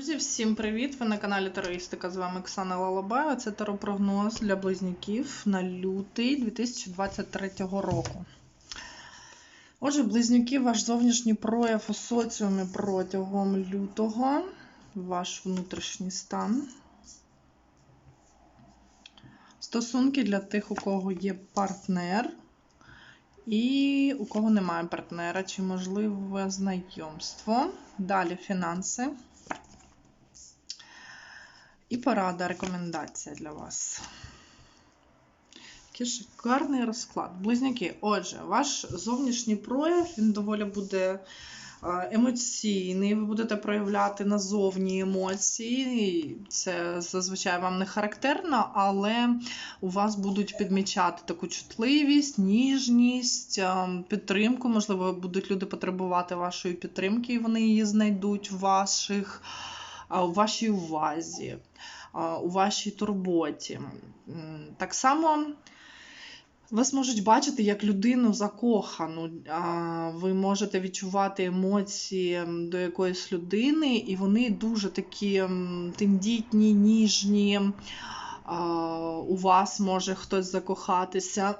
Друзі, всім привіт! Ви на каналі Тароїстика. З вами Оксана Лалабаєва. Це таропрогноз для близнюків на лютий 2023 року. Отже, близнюки, ваш зовнішній прояв у соціумі протягом лютого, ваш внутрішній стан. Стосунки для тих, у кого є партнер, і у кого немає партнера, чи можливе знайомство. Далі фінанси. І порада, рекомендація для вас. Який шикарний розклад. Близнюки. Отже, ваш зовнішній прояв, він доволі буде емоційний. Ви будете проявляти назовні емоції. Це зазвичай вам не характерно, але у вас будуть підмічати таку чутливість, ніжність, підтримку. Можливо, будуть люди потребувати вашої підтримки, і вони її знайдуть в ваших у вашій увазі, у вашій турботі. Так само вас можуть бачити як людину закохану. Ви можете відчувати емоції до якоїсь людини, і вони дуже такі тендітні, ніжні. У вас може хтось закохатися,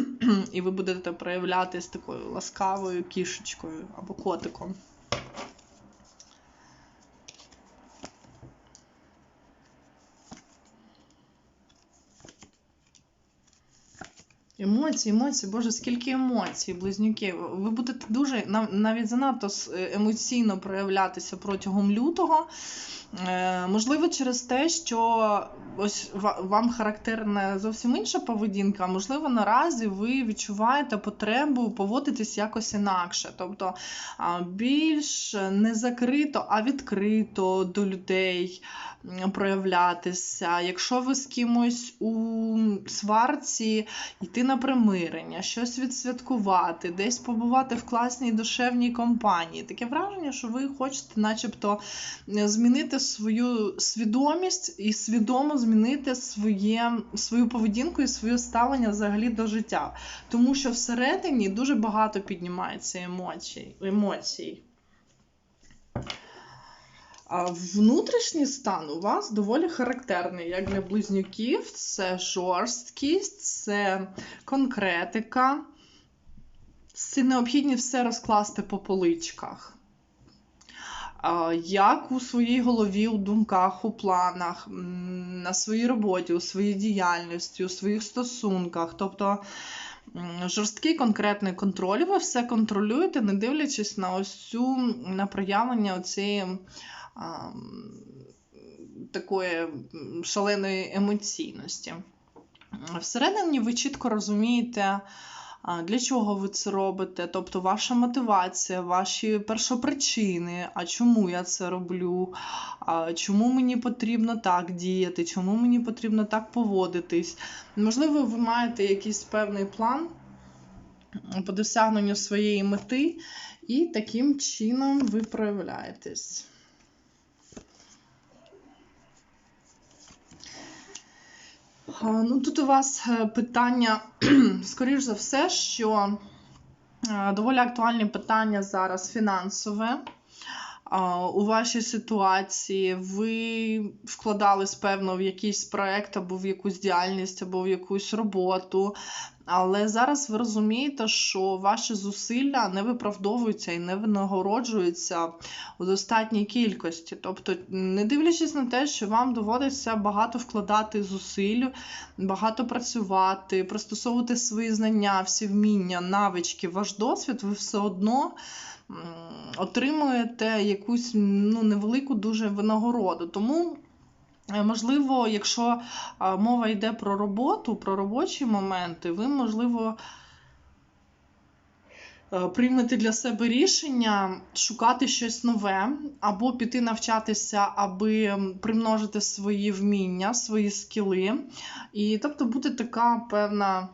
і ви будете проявлятися такою ласкавою кішечкою або котиком. Емоції, емоції, Боже, скільки емоцій, близнюки. Ви будете дуже навіть занадто е, емоційно проявлятися протягом лютого. Е, можливо, через те, що ось вам характерна зовсім інша поведінка, можливо, наразі ви відчуваєте потребу поводитись якось інакше. Тобто більш не закрито, а відкрито до людей проявлятися. Якщо ви з кимось у сварці, йти на примирення, щось відсвяткувати, десь побувати в класній душевній компанії. Таке враження, що ви хочете, начебто, змінити свою свідомість і свідомо змінити своє, свою поведінку і своє ставлення взагалі до життя. Тому що всередині дуже багато піднімається емоцій. емоцій. А внутрішній стан у вас доволі характерний, як для близнюків, це жорсткість, це конкретика. Це необхідність все розкласти по поличках. Як у своїй голові, у думках, у планах, на своїй роботі, у своїй діяльності, у своїх стосунках. Тобто жорсткий конкретний контроль, ви все контролюєте, не дивлячись на ось цю на проявлення цієї такої шаленої емоційності. Всередині ви чітко розумієте, для чого ви це робите, тобто ваша мотивація, ваші першопричини, а чому я це роблю, чому мені потрібно так діяти, чому мені потрібно так поводитись. Можливо, ви маєте якийсь певний план по досягненню своєї мети, і таким чином ви проявляєтесь. Ну, Тут у вас е, питання, скоріш за все, що е, доволі актуальні питання зараз фінансове. У вашій ситуації ви вкладались, певно, в якийсь проект, або в якусь діяльність, або в якусь роботу. Але зараз ви розумієте, що ваші зусилля не виправдовуються і не винагороджуються у достатній кількості. Тобто, не дивлячись на те, що вам доводиться багато вкладати зусиль, багато працювати, пристосовувати свої знання, всі вміння, навички, ваш досвід, ви все одно. Отримуєте якусь ну, невелику дуже винагороду. Тому можливо, якщо мова йде про роботу, про робочі моменти, ви, можливо, е, приймете для себе рішення шукати щось нове, або піти навчатися, аби примножити свої вміння, свої скіли. І тобто буде така певна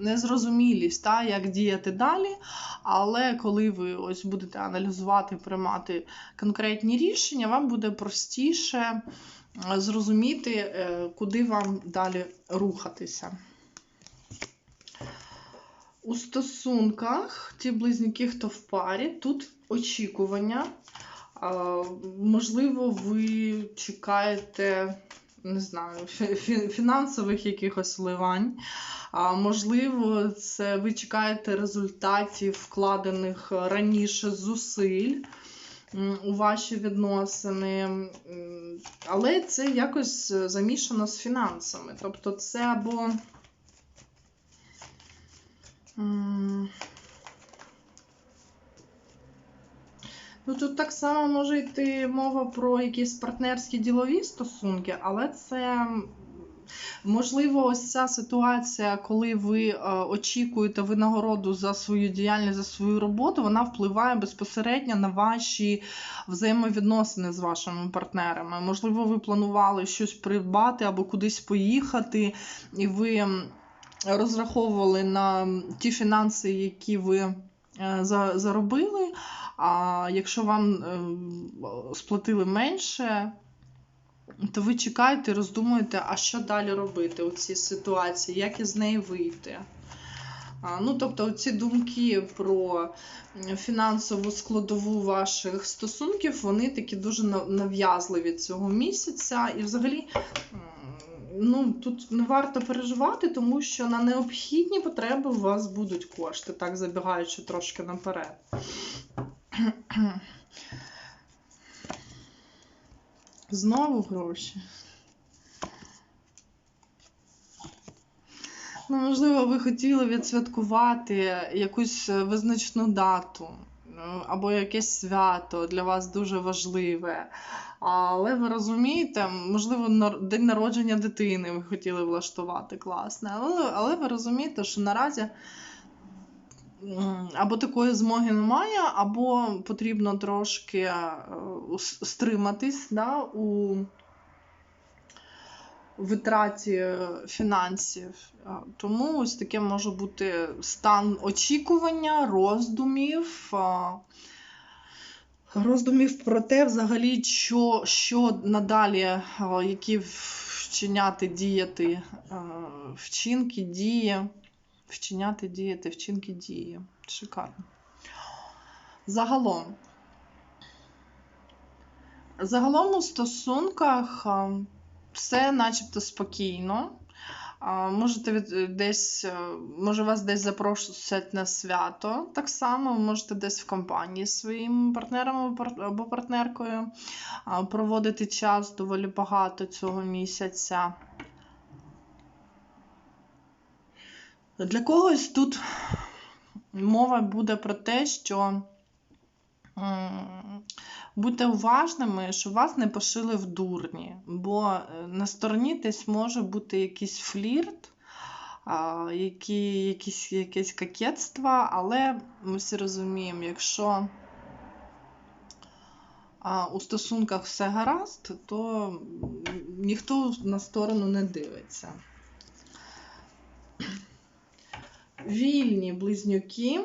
незрозумілість, та, як діяти далі. Але коли ви ось будете аналізувати, приймати конкретні рішення, вам буде простіше е, зрозуміти, е, куди вам далі рухатися. У стосунках ті близнюки, хто в парі, тут очікування. Можливо, ви чекаєте, не знаю, фінансових якихось вливань. А можливо, це ви чекаєте результатів вкладених раніше зусиль у ваші відносини. Але це якось замішано з фінансами. Тобто, це або. Ну, тут так само може йти мова про якісь партнерські ділові стосунки, але це можливо ось ця ситуація, коли ви е, очікуєте винагороду за свою діяльність, за свою роботу, вона впливає безпосередньо на ваші взаємовідносини з вашими партнерами. Можливо, ви планували щось придбати або кудись поїхати, і ви розраховували на ті фінанси, які ви е, заробили. А якщо вам е, сплатили менше, то ви чекаєте, роздумуєте, а що далі робити у цій ситуації, як із неї вийти. Ну, тобто, ці думки про фінансову складову ваших стосунків, вони такі дуже нав'язливі цього місяця. І взагалі, ну, тут не варто переживати, тому що на необхідні потреби у вас будуть кошти, так забігаючи трошки наперед. Знову гроші. Ну, можливо, ви хотіли відсвяткувати якусь визначну дату ну, або якесь свято для вас дуже важливе. Але ви розумієте, можливо, день народження дитини ви хотіли влаштувати класне. Але, але ви розумієте, що наразі або такої змоги немає, або потрібно трошки е, стриматись да, у витраті е, фінансів. Тому ось таке може бути стан очікування, роздумів. Роздумів про те, взагалі, що, що надалі, які вчиняти, діяти, вчинки, дії, вчиняти, діяти, вчинки, дії. Шикарно. Загалом. Загалом у стосунках все начебто спокійно. Можете від, десь, е, може вас десь запросять на свято. Так само можете десь в компанії зі своїм партнером або партнеркою проводити час доволі багато цього місяця. Для когось тут мова буде про те, що будьте уважними, щоб вас не пошили в дурні, бо е, на стороні десь може бути якийсь флірт, які, якісь, якесь кокетство, але ми всі розуміємо, якщо у стосунках все гаразд, то ніхто на сторону не дивиться. Вільні близнюки.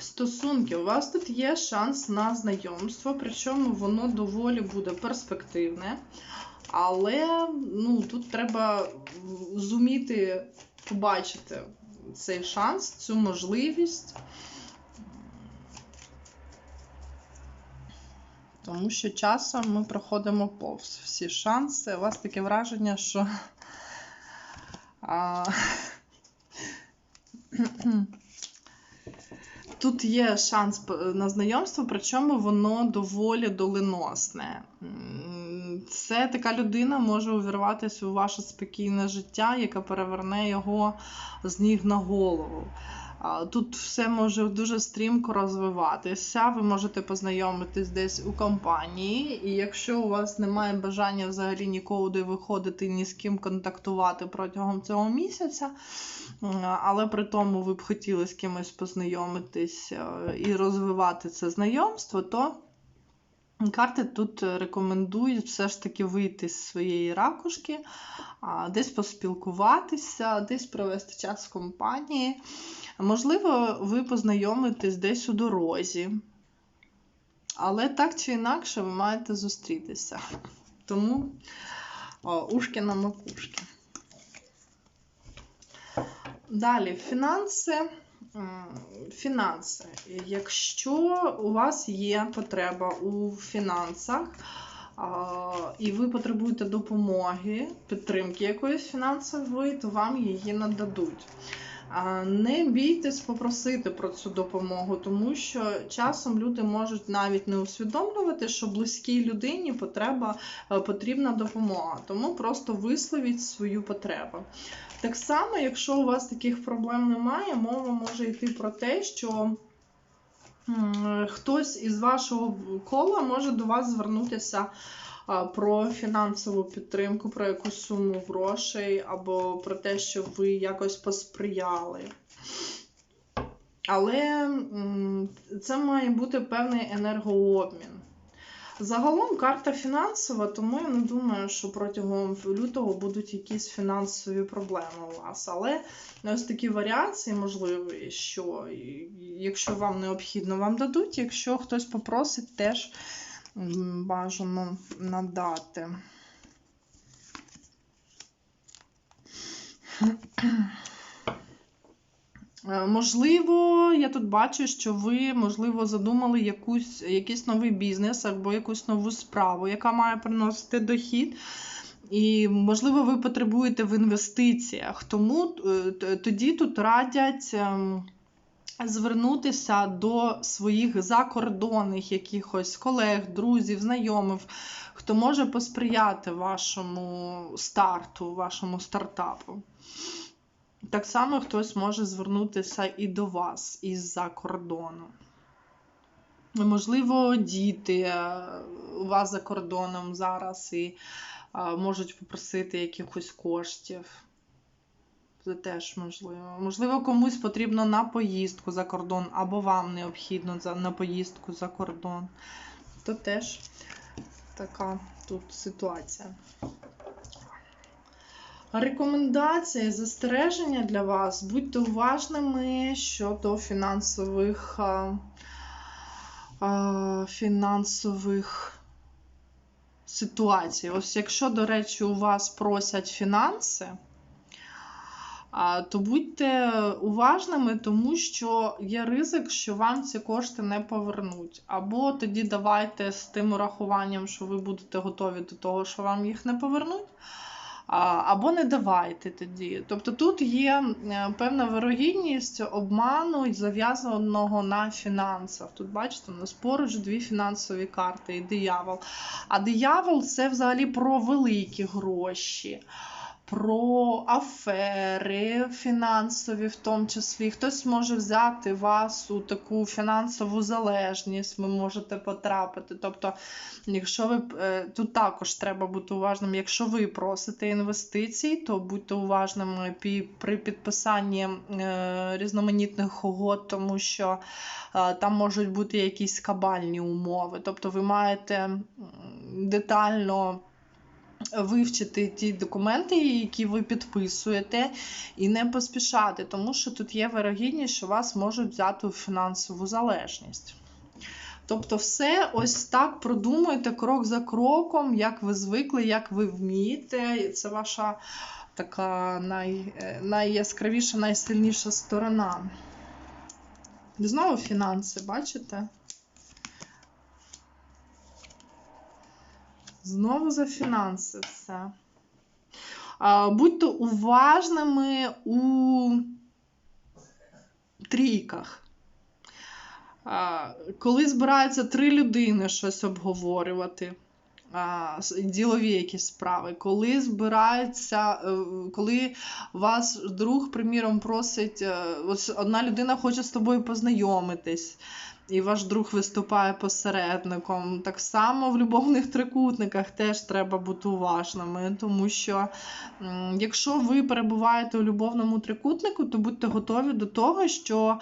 Стосунки, у вас тут є шанс на знайомство, причому воно доволі буде перспективне. Але ну, тут треба зуміти побачити цей шанс, цю можливість. Тому що часом ми проходимо повз всі шанси. У вас таке враження, що. А... Тут є шанс на знайомство, причому воно доволі доленосне. Це така людина може увірватися у ваше спокійне життя, яка переверне його з ніг на голову. Тут все може дуже стрімко розвиватися. Ви можете познайомитись десь у компанії, і якщо у вас немає бажання взагалі нікуди виходити, ні з ким контактувати протягом цього місяця, але при тому ви б хотіли з кимось познайомитись е, і розвивати це знайомство, то карти тут рекомендують все ж таки вийти з своєї ракушки, десь поспілкуватися, десь провести час в компанії. Можливо, ви познайомитесь десь у дорозі. Але так чи інакше ви маєте зустрітися. Тому о, ушки на макушки. Далі, фінанси. Фінанси. Якщо у вас є потреба у фінансах, і ви потребуєте допомоги, підтримки якоїсь фінансової, то вам її нададуть. Не бійтесь попросити про цю допомогу, тому що часом люди можуть навіть не усвідомлювати, що близькій людині потреба, е, потрібна допомога. Тому просто висловіть свою потребу. Так само, якщо у вас таких проблем немає, мова може йти про те, що хтось із вашого кола може до вас звернутися про фінансову підтримку, про якусь суму грошей, або про те, що ви якось посприяли. Але це має бути певний енергообмін. Загалом карта фінансова, тому я не думаю, що протягом лютого будуть якісь фінансові проблеми у вас. Але ось такі варіації можливі, що якщо вам необхідно, вам дадуть. Якщо хтось попросить, теж бажано надати. Е, Можливо, я тут бачу, що ви, можливо, задумали якусь, якийсь новий бізнес або якусь нову справу, яка має приносити дохід. І, можливо, ви потребуєте в інвестиціях. Тому е, тоді тут радять ем, звернутися до своїх закордонних якихось колег, друзів, знайомих, хто може посприяти вашому старту, вашому стартапу. Так само хтось може звернутися і до вас із-за кордону. Можливо, діти е, у вас за кордоном зараз і е, можуть попросити якихось коштів. Теж можливо. Можливо, комусь потрібно на поїздку за кордон, або вам необхідно на поїздку за кордон. То теж така тут ситуація. Рекомендації, застереження для вас. Будьте уважними щодо фінансових, фінансових ситуацій. Ось якщо, до речі, у вас просять фінанси, то будьте уважними, тому що є ризик, що вам ці кошти не повернуть. Або тоді давайте з тим урахуванням, що ви будете готові до того, що вам їх не повернуть. Або не давайте тоді. Тобто тут є е, певна вирогідність обману зав'язаного на фінансах. Тут бачите, у нас поруч дві фінансові карти і диявол. А диявол це взагалі про великі гроші про афери фінансові, в тому числі. Хтось може взяти вас у таку фінансову залежність, ви можете потрапити. Тобто, якщо ви е, тут також треба бути уважним, якщо ви просите інвестицій, то будьте уважними при підписанні е, різноманітних угод, тому що е, там можуть бути якісь кабальні умови. Тобто ви маєте детально вивчити ті документи, які ви підписуєте, і не поспішати, тому що тут є вирогідність, що вас можуть взяти у фінансову залежність. Тобто, все ось так продумуйте крок за кроком, як ви звикли, як ви вмієте. Це ваша така най, е, найяскравіша, найсильніша сторона. Знову фінанси, бачите? Знову за фінанси все. Будьте уважними у трійках. Коли збираються три людини щось обговорювати, ділові якісь справи, коли збираються, е, коли вас друг, приміром, просить, е, одна людина хоче з тобою познайомитись, і ваш друг виступає посередником. Так само в любовних трикутниках теж треба бути уважними, тому що якщо ви перебуваєте у любовному трикутнику, то будьте готові до того, що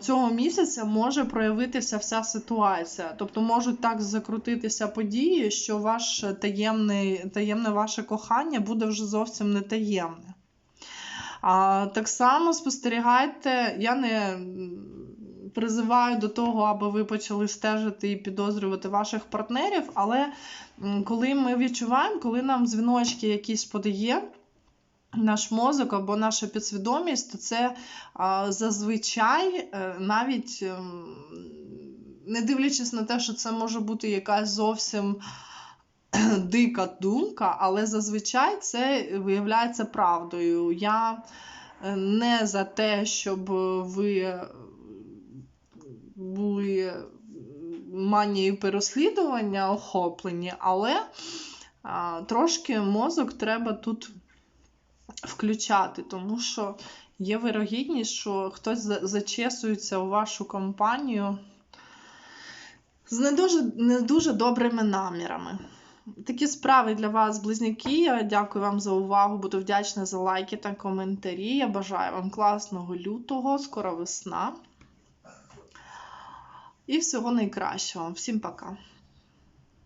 цього місяця може проявитися вся ситуація. Тобто можуть так закрутитися події, що ваш таємний, таємне ваше кохання буде вже зовсім не таємне. А, так само спостерігайте, я не призиваю до того, аби ви почали стежити і підозрювати ваших партнерів, але коли ми відчуваємо, коли нам дзвіночки якісь подає, наш мозок або наша підсвідомість, то це а, зазвичай е, навіть ем, не дивлячись на те, що це може бути якась зовсім дика думка, але зазвичай це виявляється правдою. Я е, не за те, щоб ви були манією переслідування охоплені, але а, трошки мозок треба тут включати, тому що є вирогідність, що хтось зачесується у вашу компанію з не дуже, не дуже добрими намірами. Такі справи для вас, близнюки. Я дякую вам за увагу. Буду вдячна за лайки та коментарі. Я бажаю вам класного лютого, скоро весна. І всього найкращого. Всім пока.